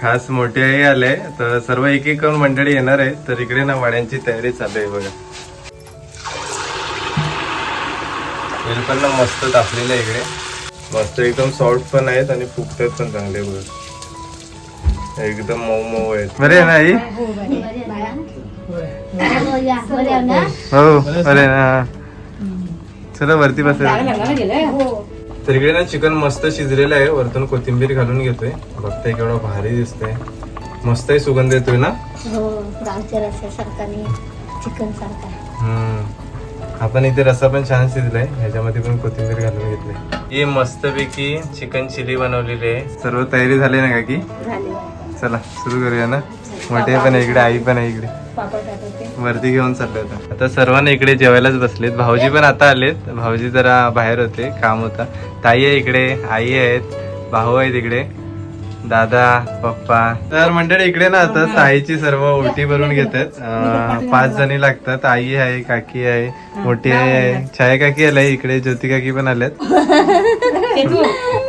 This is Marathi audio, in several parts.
खास मोठे आई आले तर सर्व एक एक करून मंडळी येणार आहे तर इकडे ना वाड्यांची तयारी चालू आहे बघा. वेल पण ना मस्त तापलेलं आहे इकडे. मस्त एकदम सॉफ्ट पण आहेत आणि फुगतात पण चांगले बघा. एकदम मऊ मऊ आहेत. बरे आहे ना आई? हो. बरे ना. चला वरती बसेल तर इकडे ना चिकन मस्त शिजलेलं आहे. वरतून कोथिंबीर घालून घेतोय. बघताय केवढा भारी दिसतोय. मस्त आहे सुगंध येतोय ना? हो गावच्या रस्त्यासारखा आणि चिकन सारखा हम्म. आपण इथे रस्सा पण छान शिजलाय. ह्याच्यामध्ये पण कोथिंबीर घालून घेतली. ही मस्तपैकी चिकन चिली बनवलेली आहे. सर्व तयारी झाली ना काकी? झाले. चला सुरू करूया ना? मोठे पण आहे इकडे आई पण आहे इकडे. पापड टाकते वरती घेऊन चाललोय आता आता सर्वांना इकडे जेवायलाच बसलेत. भाऊजी पण आता आलेत. भाऊजी जरा बाहेर होते काम होता. ताई आहे इकडे आई आहेत भाऊ आहेत इकडे दादा पप्पा. तर मंडळी इकडे ना आता साईची सर्व ओटी भरून घेतात. पाच जणी लागतात. आई आहे काकी आहे मोठी आई आहे. छाया काकी आलाय इकडे ज्योती काकी पण आल्यात.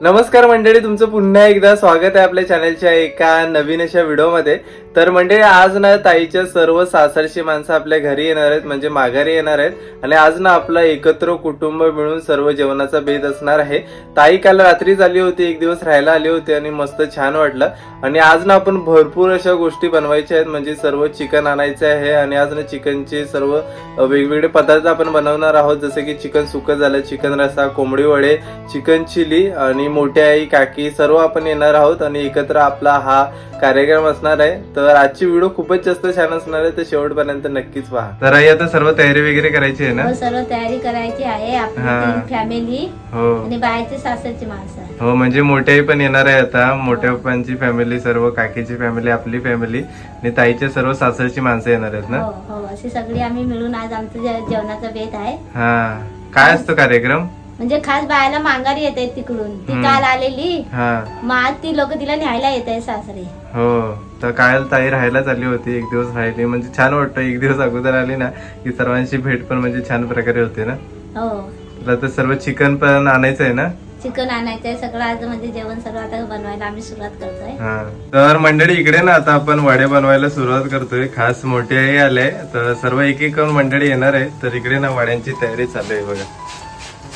नमस्कार मंडळी तुमचं पुन्हा एकदा स्वागत आहे आपल्या चॅनलच्या एका नवीन अशा व्हिडिओमध्ये. तर मंडळी आज ना ताईच्या सर्व सासरची माणसं आपल्या घरी येणार आहेत म्हणजे माघारी येणार आहेत. आणि आज ना आपलं एकत्र कुटुंब मिळून सर्व जेवणाचा भेद असणार आहे. ताई काल रात्रीच आली होती एक दिवस राहायला आली होती आणि मस्त छान वाटलं. आणि आज ना आपण भरपूर अशा गोष्टी बनवायच्या आहेत म्हणजे सर्व चिकन आणायचं आहे आणि आज ना चिकनचे सर्व वेगवेगळे पदार्थ आपण बनवणार आहोत. जसे की चिकन सुकं झालं चिकन रसा कोंबडी वडे चिकन चिली आणि मोठ्या आई काकी सर्व आपण येणार आहोत आणि एकत्र आपला हा कार्यक्रम असणार आहे. तर आजची व्हिडिओ खूपच जास्त छान असणार आहे तर शेवटपर्यंत नक्कीच पहा. तर आई आता सर्व तयारी वगैरे करायची आहे ना? हो सर्व तयारी करायची आहे हा. आपली फॅमिली हो. आणि बाहेरचे सासरची माणसं. हो म्हणजे मोठ्या आई पण येणार आहे आता. मोठ्या पप्पांची फॅमिली सर्व काकीची फॅमिली आपली फॅमिली आणि ताईच्या सर्व सासरची माणसं येणार आहेत ना? हो हो. अशी सगळी आम्ही मिळून आज आमचं जे- जेवणाचा बेत आहे. हा. काय असतो कार्यक्रम? म्हणजे खास बायाला मांगारी येत तिकडून. ती हम्म. काल आलेली. हा. मग आज ती लोक तिला न्यायला येत आहे सासरे. हो. तर काल ताई राहायला चालली होती. एक दिवस राहिली. म्हणजे छान वाटतं. एक दिवस अगोदर आली ना की सर्वांची भेट पण म्हणजे छान प्रकारे होते ना? हो. तुला तर सर्व चिकन पण आणायचं आहे ना? चिकन आणायचंय सगळं आज म्हणजे जेवण सर्व आता बनवायला आम्ही सुरुवात करतोय. हा. तर मंडळी इकडे ना आता आपण वडे बनवायला सुरुवात करतोय. खास मोठे आई आले तर सर्व एक एक करून मंडळी येणार आहे तर इकडे ना वड्यांची तयारी चालू आहे बघा.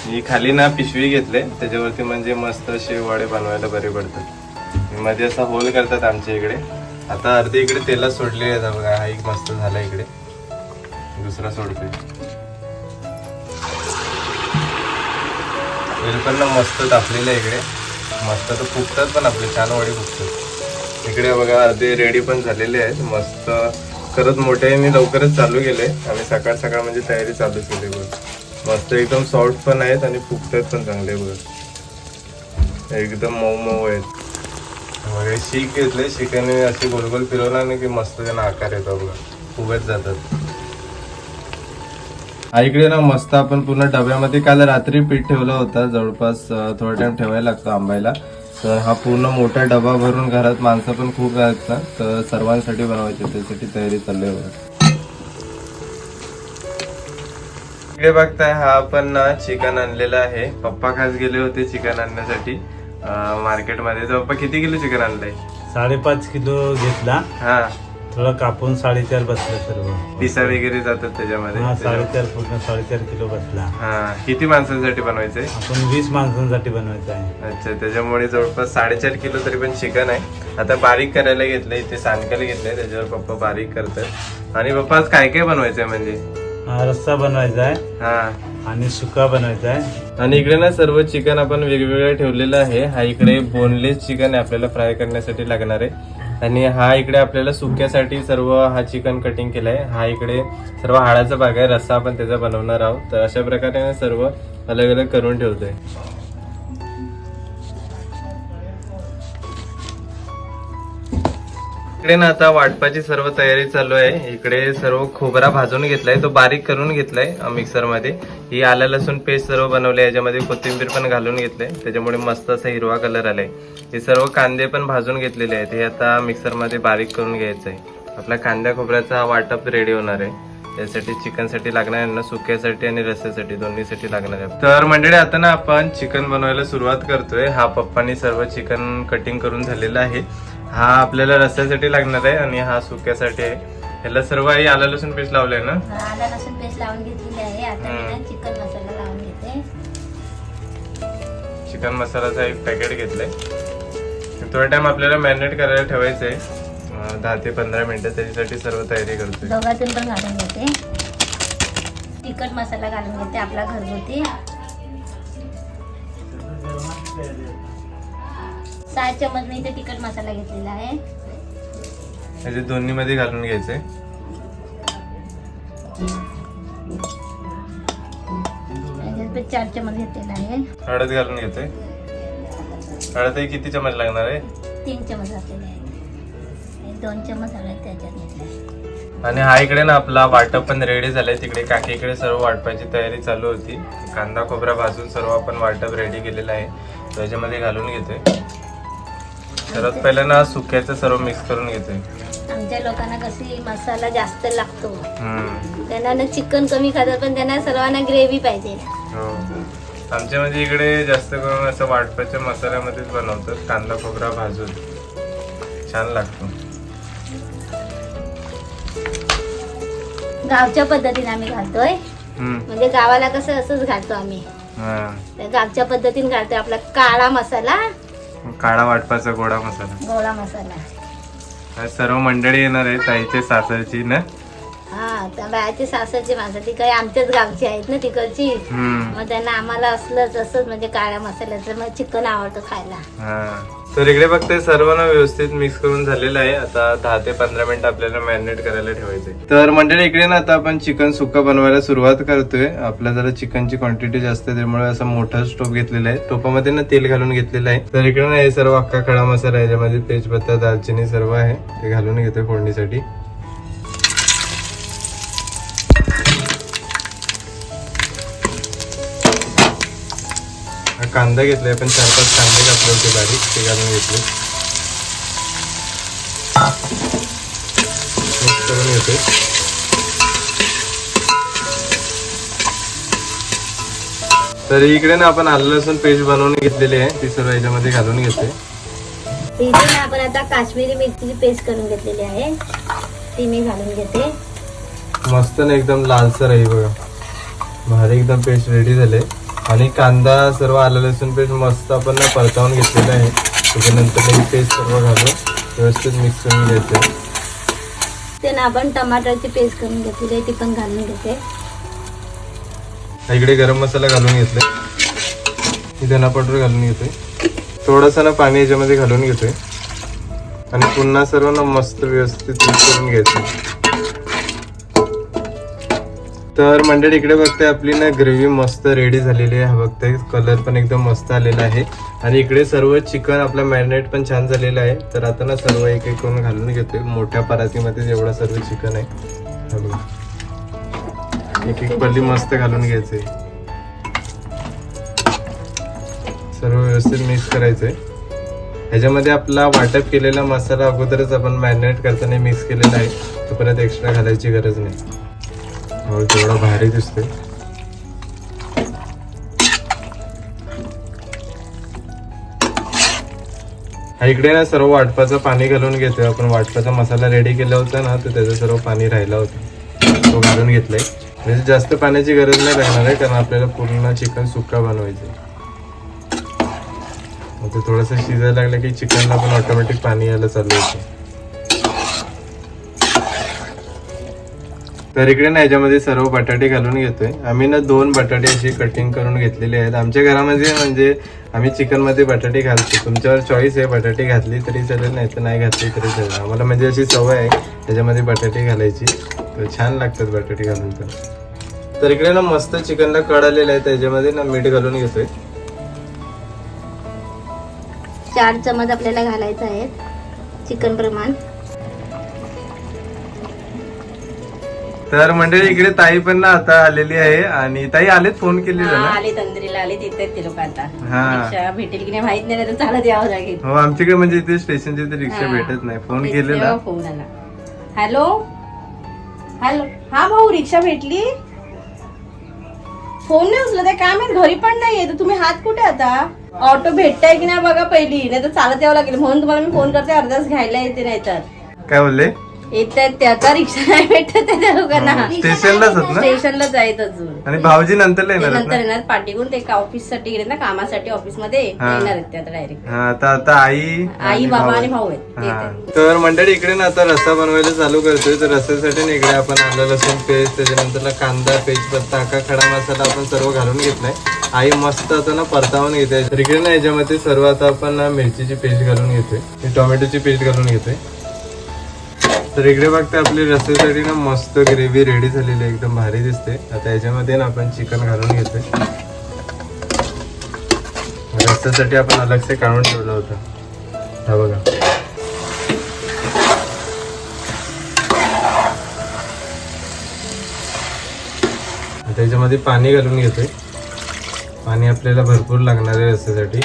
ही खाली ना पिशवी घेतले. त्याच्यावरती म्हणजे मस्त असे वडे बनवायला बरे पडतात. मध्ये असा होल करतात आमच्या इकडे. आता अर्धे इकडे तेला सोडले बघा. हा एक मस्त झाला इकडे. दुसरा सोडतोय. वेल पण ना मस्त तापलेलं आहे इकडे. मस्त तर फुकतात पण आपले छान वडे फुकतात. इकडे बघा अर्धे रेडी पण झालेले आहेत. मस्त करत मोठ्याने लवकरच चालू केले आम्ही सकाळ सकाळ म्हणजे तयारी चालू केली बघ. मस्त एकदम सॉफ्ट पण आहेत आणि फुकतात पण चांगले बघ. एकदम मऊ मऊ आहेत. बघा शीक घेतले शिकाने असे गोल गोल फिरवला ना की मस्त त्यांना आकार येतो बघा. फुगत जातात. इकडे ना मस्त आपण पूर्ण डब्यामध्ये काल रात्री पीठ ठेवला होता. जवळपास थोडा टाइम ठेवायला लागतो आंबायला. तर हा पूर्ण मोठा डबा भरून घरात माणसं पण खूप आहेत. ना तर सर्वांसाठी बनवायचे त्यासाठी तयारी चालली बघा. इकडे बघताय हा आपण ना चिकन आणलेला आहे. पप्पा खास गेले होते चिकन आणण्यासाठी. मार्केटमध्ये. तर पप्पा किती किलो चिकन आणलंय? साडेपाच किलो घेतला. हा. थोडा कापून साडेचार बसला सर्व. पिसा वगैरे जातात त्याच्यामध्ये. हा साडेचार पूर्ण साडेचार किलो बसला. हा किती माणसांसाठी बनवायचंय आपण वीस माणसांसाठी बनवायचं आहे. अच्छा त्याच्यामुळे जवळपास साडेचार किलो तरी पण चिकन आहे. आता बारीक करायला घेतलंय इथे सांडकायला घेतलंय त्याच्यावर पप्पा बारीक करतात. आणि पप्पा आज काय काय बनवायचंय म्हणजे? हा रस्सा बनवायचा आहे. हा. आणि सुका बनवायचा आहे. आणि इकडे ना सर्व चिकन आपण वेगवेगळं ठेवलेलं आहे. हा इकडे बोनलेस चिकन आहे आपल्याला फ्राय करण्यासाठी लागणार आहे. आणि हा इकडे आपल्याला सुक्यासाठी सर्व हा चिकन कटिंग केलाय. हा इकडे सर्व हाडाचा भाग आहे. रस्सा आपण त्याचा बनवणार आहोत. तर अशा प्रकारे सर्व अलग अलग करून ठेवतोय. इकडे ना आता वाटपाची सर्व तयारी चालू आहे. इकडे सर्व खोबरा भाजून घेतलाय. तो बारीक करून घेतलाय मिक्सरमध्ये. ही आलं लसूण पेस्ट सर्व बनवली याच्यामध्ये कोथिंबीर पण घालून घेतले त्याच्यामुळे मस्त असा हिरवा कलर आलाय. हे सर्व कांदे पण भाजून घेतलेले आहेत. हे आता मिक्सरमध्ये बारीक करून घ्यायचं आहे आपल्या कांद्या खोबऱ्याचा वाटप रेडी होणार आहे. त्यासाठी चिकनसाठी लागणार आहे ना सुक्यासाठी आणि रस्स्यासाठी दोन्हीसाठी लागणार आहे. तर मंडळी आता ना आपण चिकन बनवायला सुरुवात करतोय. हा पप्पानी सर्व चिकन कटिंग करून झालेला आहे. हा आपल्याला रस्स्यासाठी लागणार आहे आणि हा सुक्यासाठी आहे. ह्याला सर्व आई आला लसूण पेस्ट लावलंय ना? आला लसूण पेस्ट लावून घेतलेली आहे. आता मी ना चिकन मसाला लावून घेते. चिकन मसाल्याचा एक पॅकेट घेतलंय. थोडा टाइम आपल्याला मॅरिनेट करायला ठेवायचंय. दहा ते पंधरा मिनिटं त्याच्यासाठी सर्व तयारी करतोय. दोघातून पण घालून घेते. तिखट मसाला घालून घेते आपला घरगुती. सहा चमच मी इथे तिखट मसाला घेतलेला आहे. त्याचे दोन्ही मध्ये घालून घ्यायचे याच्यात पण चार चमच घेतलेला आहे. हळद घालून घेतोय. हळदही किती चमच लागणार आहे? तीन चमच घातलेले आणि दोन चमच हळद त्याच्यात घेतले आणि हा इकडे ना आपला वाटप पण रेडी झालाय. तिकडे काकीकडे सर्व वाटपाची तयारी चालू होती. कांदा खोबरा भाजून सर्व आपण वाटप रेडी केलेलं आहे. त्याच्यामध्ये घालून घेतोय. सर्वात पहिला ना सुक्याचं सर्व मिक्स करून घेतोय. आमच्या लोकांना कशी मसाला जास्त लागतो. हम्म. त्यांना ना चिकन कमी खातात पण त्यांना सर्वांना ग्रेव्ही पाहिजे. हो. आमच्या म्हणजे इकडे जास्त करून असं वाटपाच्या मसाल्यामध्येच बनवतात कांदा खोबरा भाजून. छान लागतो. गावच्या पद्धतीने आम्ही घालतोय. हम्म. म्हणजे गावाला कसं असंच घालतो आम्ही. हा. तर गावच्या पद्धतीने घालतोय आपला काळा मसाला. काळा वाटपाचा गोडा मसाला. गोळा मसाला. सर्व मंडळी येणार आहे ताईचे सासरची ना? हा त्या बायाची सासरची माणसं ती काही आमच्याच गावची आहेत ना तिकडची. हम्म. मग त्यांना आम्हाला असलंच असंच म्हणजे काळ्या मसाल्याचं मग चिकन आवडतं खायला. हा. तर इकडे फक्त सर्वांना व्यवस्थित मिक्स करून झालेलं आहे. आता दहा ते पंधरा मिनिट आपल्याला मॅरिनेट करायला ठेवायचे तर मंडळी इकडे ना आता आपण चिकन सुक्का बनवायला सुरुवात करतोय. आपल्या जरा चिकनची क्वांटिटी जास्त आहे त्यामुळे असं मोठा स्टोप घेतलेला आहे. टोपामध्ये ना तेल घालून घेतलेलं आहे. तर इकडे ना हे सर्व अख्खा खडा मसाला आहे याच्यामध्ये तेजपत्ता दालचिनी सर्व आहे. ते घालून घेतोय फोडणीसाठी. हा कांदा घेतलाय आपण चार पाच कांदे घातले होते बारीक ते घालून घेतले. मिक्स करून तर इकडे ना आपण आलं लसूण पेस्ट बनवून घेतलेली आहे ती सर्व याच्यामध्ये घालून घेतोय. इथे ना आपण आता काश्मीरी मिरचीची पेस्ट करून घेतलेली आहे ती मी घालून घेते. मस्त ना एकदम लालसर आहे बघा. भारी एकदम पेस्ट रेडी झाले. आणि कांदा सर्व आलं लसूण पेस्ट मस्त आपण परतावून घेतलेलं आहे. त्याच्यानंतर पेस्ट सर्व घालून व्यवस्थित मिक्स करून घ्यायचं ते ना आपण टमाटरची पेस्ट करून घेतलेली आहे ती पण घालून घेते. इकडे गरम मसाला घालून घेतलाय धना पावडर घालून घेतोय थोडासा ना पाणी याच्यामध्ये घालून घेतोय आणि पुन्हा सर्व ना मस्त व्यवस्थित मिक्स करून घ्यायचं. तर मंडळी इकडे बघताय आपली ना ग्रेव्ही मस्त रेडी झालेली आहे. बघते बघताय कलर पण एकदम मस्त आलेला आहे. आणि इकडे सर्व चिकन आपलं मॅरिनेट पण छान झालेलं आहे. तर आता ना सर्व एक एक करून घालून घेतोय. मोठ्या परातीमध्ये जेवढा सर्व चिकन आहे. एक एक पल्ली मस्त घालून घ्यायचे सर्व व्यवस्थित मिक्स करायचंय. ह्याच्यामध्ये आपला वाटप केलेला मसाला अगोदरच आपण मॅरिनेट करताना मिक्स केलेला आहे. तो परत एक्स्ट्रा घालायची गरज नाही. हो भारी दिसते इकडे ना सर्व वाटपाचं पाणी घालून घेतोय आपण. वाटपाचा मसाला रेडी केला होता ना तर त्याचं सर्व पाणी राहिला होता. तो घालून घेतलाय. म्हणजे जास्त पाण्याची गरज नाही लागणार आहे कारण आपल्याला पूर्ण चिकन सुक्का बनवायचं आता ते थोडंसं शिजायला लागलं की चिकनला पण ऑटोमॅटिक पाणी यायला चालू होतं. तर इकडे ना याच्यामध्ये सर्व बटाटे घालून घेतोय. आम्ही ना दोन बटाटे अशी कटिंग करून घेतलेले आहेत. आमच्या घरामध्ये म्हणजे आम्ही चिकनमध्ये बटाटे घालतो. तुमच्यावर चॉईस आहे बटाटे घातली तरी चालेल नाही तर नाही घातली तरी चालेल. आम्हाला म्हणजे अशी सवय आहे त्याच्यामध्ये बटाटे घालायची. तर छान लागतात बटाटे घालून तर. तर इकडे ना मस्त चिकनला कड आलेलं आहे. त्याच्यामध्ये ना मीठ घालून घेतोय. चार चमच आपल्याला घालायचं आहे. चिकन प्रमाण. तर मंडळी इकडे ताई पण ना आता आलेली आहे आणि ताई आलेत फोन केलेला ना? आले तंद्रीला आले तिथे ते लोक आता. हा. रिक्षा भेटेल की नाही माहीत नाही तर चालत यावं लागेल हो आमच्याकडे म्हणजे इथे स्टेशनचे इथे रिक्षा हा. भेटत नाही. फोन केलेला. तेव्हा फोन आला. हॅलो? हॅलो? हा भाऊ रिक्षा भेटली? फोन नाही उचलत आहे काय माहीत घरी पण नाहीये तर तुम्ही हात कुठे आता? ऑटो भेटताय की नाही बघा पहिली? नाही तर चालत यावं लागेल. म्हणून तुम्हाला मी फोन करते अर्धा तास घ्यायला येते नाही तर काय बोलले? येत आहेत ते आता रिक्षा नाही भेटत आहे त्या लोकांना. स्टेशनलाच होत ना? स्टेशनलाच आहेत अजून. आणि भाऊजी नंतर ते येणार आहेत नंतर ना येणार. ते ऑफिससाठी गेले ना कामासाठी ऑफिसमध्ये हा. येणार आहेत ते आता डायरेक्ट हा आता आता आई आई बाबा आणि. भाऊ आहेत. ते हा. येतात. तर मंडळी इकडे ना आता रस्सा बनवायला चालू करतोय. तर रस्स्यासाठी ना इकडे आपण आलं लसूण पेस्ट त्याच्यानंतर कांदा पेस्ट अख्खा खडा मसाला आपण सर्व घालून घेतलाय. आई मस्त आता ना परतावून घेते. तर इकडे ना याच्यामध्ये सर्व आता आपण ना मिरचीची पेस्ट घालून घेतोय. टोमॅटोची पेस्ट घालून घेतोय. तर इकडे बघता आपली रस्त्यासाठी ना मस्त ग्रेव्ही रेडी झालेली आहे एकदम भारी दिसते. आता याच्यामध्ये ना आपण चिकन घालून घेतोय. रस्त्यासाठी आपण अलगसे काढून ठेवलं होतं. हा बघा. आता याच्यामध्ये पाणी घालून घेतोय. पाणी आपल्याला भरपूर लागणार आहे रस्त्यासाठी.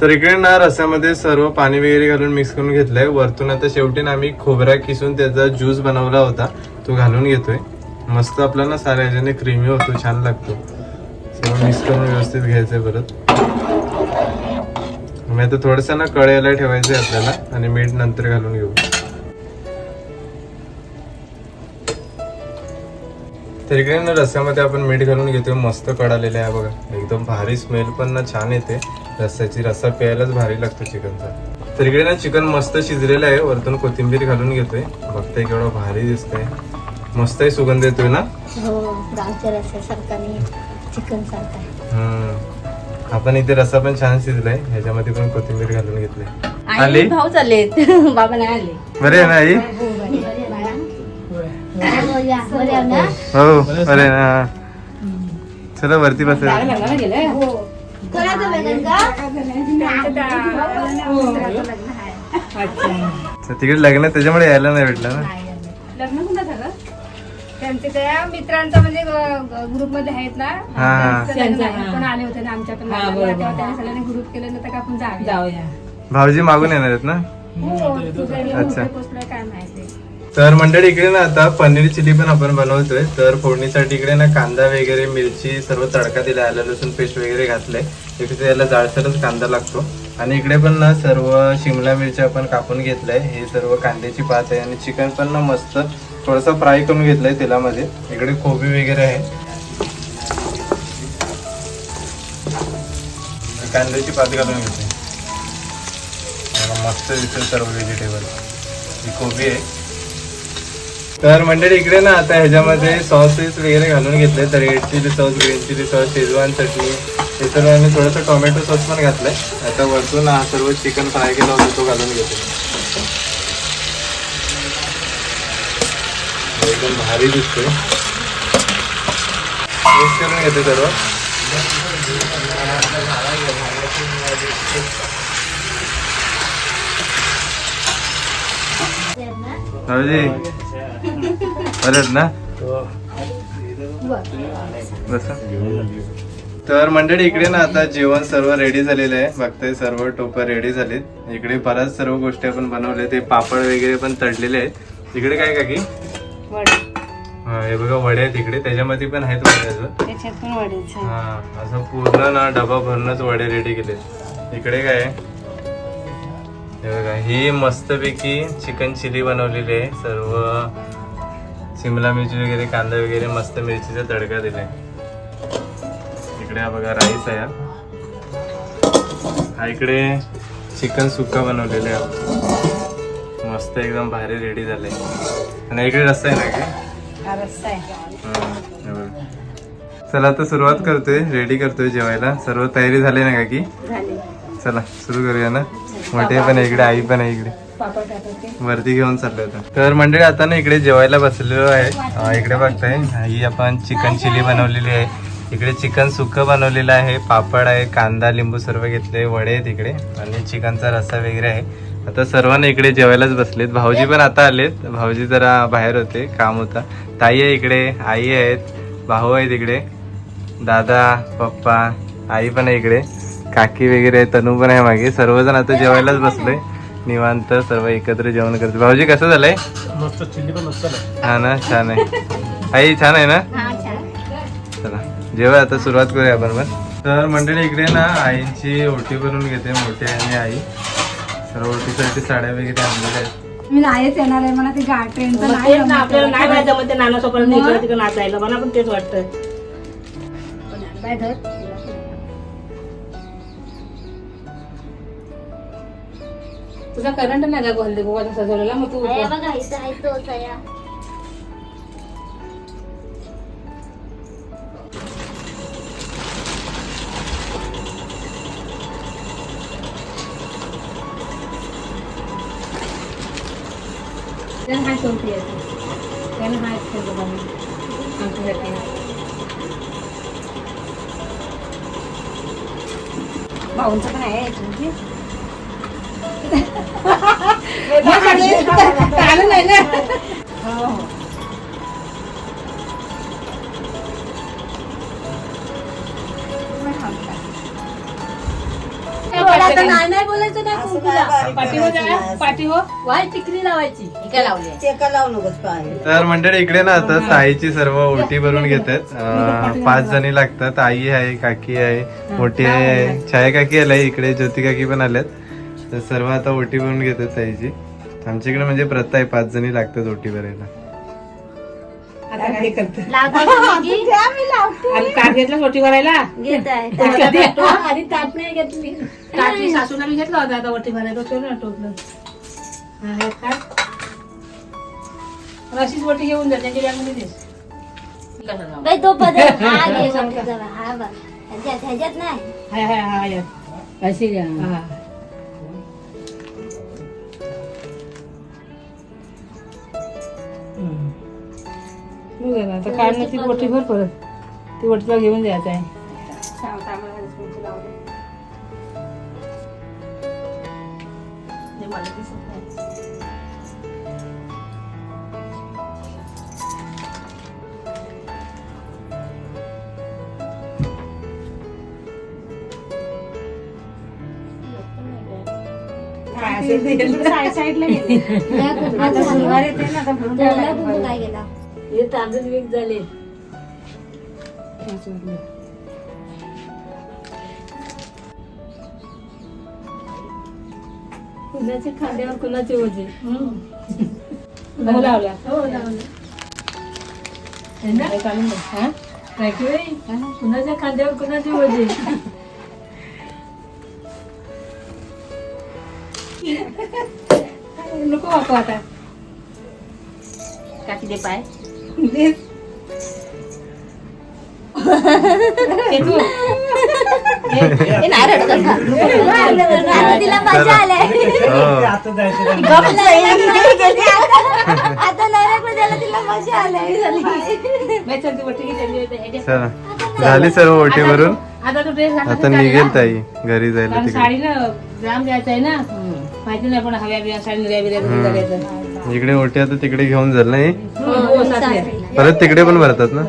तर इकडे ना रस्यामध्ये सर्व पाणी वगैरे घालून मिक्स करून घेतलंय. वरतून आता शेवटी ना आम्ही खोबरा किसून त्याचा ज्यूस बनवला होता. तो घालून घेतोय. मस्त आपला ना साऱ्या ह्याच्याने क्रीमी होतो छान लागतो. सर्व मिक्स करून व्यवस्थित घ्यायचंय परत. मग आता थोडस ना कळायला ठेवायचंय आपल्याला आणि मीठ नंतर घालून घेऊ. तर इकडे ना रस्स्यामध्ये आपण मीठ घालून घेतोय. मस्त कळालेलं आहे बघा. एकदम भारी स्मेल पण ना छान येते. रस्स्याची रस्सा प्यायलाच भारी लागतो चिकनचा. तर इकडे ना चिकन मस्त शिजलेलं आहे. वरतून कोथिंबीर घालून घेतोय. बघताय केवढं भारी दिसतंय. मस्त आहे सुगंध येतोय ना? हो चिकन सारखा. आपण इथे रस्सा पण छान शिजलाय. ह्याच्यामध्ये पण कोथिंबीर घालून घेतलंय आली? भाऊ चाललेत बाबा नाही आले. बरे आहे ना आई? हो, बरं आहे ना? चला वरती बसेल तर तिकडे लग्न त्याच्यामुळे यायला नाही भेटलं ना? लग्न कुठं झालं? त्यांचे त्या मित्रांचा म्हणजे ग्रुपमध्ये आहेत ना. पण आले होते ना आमच्या पण त्यांनी सगळ्यांनी ग्रुप केलं नंतर का आपण जाऊया. जाऊया. भाऊजी मागून येणार आहेत ना? हो तुझं अच्छा. कुठे पोचलोय काय माहिती. तर मंडळी इकडे ना आता पनीर चिली पण आपण बनवतोय. तर फोडणीसाठी इकडे ना कांदा वगैरे मिरची सर्व तडका दिला आलं लसूण पेस्ट वगैरे घातलंय. इकडे त्याला जाळसरच कांदा लागतो. आणि इकडे पण ना सर्व शिमला मिरची आपण कापून घेतलंय. हे सर्व कांद्याची पात आहे आणि चिकन पण ना मस्त थोडंसं फ्राय करून घेतलंय तेलामध्ये. इकडे कोबी वगैरे आहे. कांद्याची पात घालून घेते मस्त दिसते सर्व व्हेजिटेबल ही कोबी आहे. तर मंडळी इकडे ना आता ह्याच्यामध्ये सॉसेस वगैरे घालून घेतले तर red chilli sauce green chilli sauce Schezwan चटणी. हे सर्व आम्ही थोडंसं टोमॅटो सॉस पण घातलंय. आता वरतून हा सर्व चिकन फ्राय केला होता तो घालून घेतो. एकदम भारी दिसतोय. मिक्स करून घेते सर्व. हळदी बरं आहेत ना? बसा. तर मंडळी इकडे ना आता जेवण सर्व रेडी झालेलं आहे. बघताय सर्व टोपं रेडी झालीत. इकडे बऱ्याच सर्व गोष्टी आपण बनवले ते पापड वगैरे पण तळलेले आहेत. इकडे काय का की हा हे बघा वडे आहेत इकडे. त्याच्यामध्ये पण आहेत वडे अजून. हा असं पूर्ण ना डबा भरूनच वडे रेडी केले इकडे काय? हे बघा ही मस्तपैकी चिकन चिली बनवलेली आहे. सर्व शिमला मिरची वगैरे कांदा वगैरे मस्त मिरचीचा तडका दिलाय. इकडे हा बघा राईस आहे हा. इकडे चिकन सुक्का बनवलेलं आहे. मस्त एकदम भारी रेडी झालंय. आणि इकडे रस्ता आहे ना बघ. चला आता सुरुवात करतोय रेडी करतोय जेवायला. सर्व तयारी झाली ना काकी? झाले. चला सुरू करूया ना. मोठे पण आहे इकडे आई पण आहे इकडे. पापड टाकते वरती घेऊन चाललोय आता. तर मंडळी आता ना इकडे जेवायला बसलेलो आहे. इकडे बघताय ही आपण चिकन चिली बनवलेली आहे. इकडे चिकन सुकं बनवलेलं आहे पापड आहे कांदा लिंबू सर्व घेतले वडे आहेत इकडे आणि चिकनचा रस्सा वगैरे आहे. आता सर्वांना इकडे जेवायलाच बसलेत. भाऊजी पण आता आलेत. भाऊजी जरा बाहेर होते काम होता. ताई आहे इकडे आई आहेत भाऊ आहेत इकडे दादा पप्पा आई पण आहे इकडे. काकी वगैरे तनू पण आहे मागे. सर्वजण आता जेवायलाच बसलोय. निवांत सर्व एकत्र जेवण करतो. भाऊजी कसं झालंय? मस्त चिल्ली पण मस्त हा ना छान आहे. आई छान आहे ना? हा छान. चला जेव्हा आता सुरुवात करूया आपण पण. तर मंडळी इकडे ना आईची ओटी बनवून घेते मोठी आणि आई. सर्व ओटीसाठी साड्या वगैरे आणलेल्या आहेत. मी नाहीच येणार आहे मला ते गा ट्रेनचं नाही तेच ना आपल्याला. नाही माहिती मग ते नानासोबत इकडे तिकडे नाचायला. मला पण तेच वाटतं बाय धर. तुझा करंट नाही का गोंदे गोवाचा सजवलेला मग तू बघा इथं आहे तोच भाऊंचं पण आहे याच्यामध्ये. नाही ना नाही नाही बोलायचं कुंकूला पाठी हो जरा पाठी हो वाय टिकली लावायची काय लावली तर मंडळी इकडे ना आता साईची सर्व ओटी भरून घेतात. अं, पाच जणी लागतात. आई आहे काकी आहे मोठी आहे. छाया काकी आलाय इकडे ज्योती काकी पण आल्यात. तर सर्व आता ओटी भरून घेतात ताईची. आमच्याकडे म्हणजे प्रथा आहे पाच जणी लागतात ओटी भरायला. आता काय करते? लागवड मुलगी. आणि ताट घेतला? आणि ताट नाही घेतली. सासूला मी घेतला होता आता भरायला हा हे ताट अशीच वटी घेऊन जा त्याच्या बॅगमध्ये देस बाई तो पदर हा घे. हा बघ. ह्याच्यात ह्याच्यात नाही. हाय हाय हा यात अशी. हा. मग झालं, आता काढणं ती वटी भर परत ती वटीला घेऊन जायचं आहे हे साईडला गेले. आता. शनिवार येते ना आता. काय गेला हे तांदूळ वीक झाले. कुणाच्या खांद्यावर कुणाचे ओझे? हो लावला. हो लावलं. कुणाच्या खांद्यावर कुणाचे ओझे? नको वापरू आता. काकी दे पाय. आता तिला मजा आलाय तिला मजा आलाय झाली सर्व ओटी भरून आता निघेल? ताई घरी जायला साडी ना जाम द्यायचं आहे ना. माहिती नाही पण हव्या बिया साडी निर्या बिर्या इकडे ओटी आता तिकडे घेऊन जाईल नाही. हो, हो. परत तिकडे पण भरतात ना?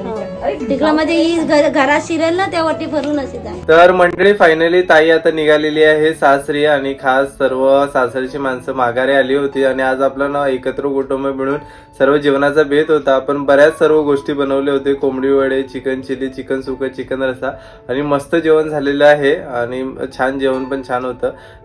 तिकडं मध्ये घर- घरात शिरेल ना त्या वाटी भरून असे तर मंडळी फायनली ताई आता निघालेली आहे सासरी आणि खास सर्व सासरीची माणसं माघारी आली होती आणि आज आपलं ना एकत्र कुटुंब मिळून सर्व जेवणाचा बेत होता. आपण बऱ्याच सर्व गोष्टी बनवले होते कोंबडी वडे चिकन चिली चिकन सुकं चिकन रसा आणि मस्त जेवण झालेलं आहे आणि छान जेवण पण छान होतं.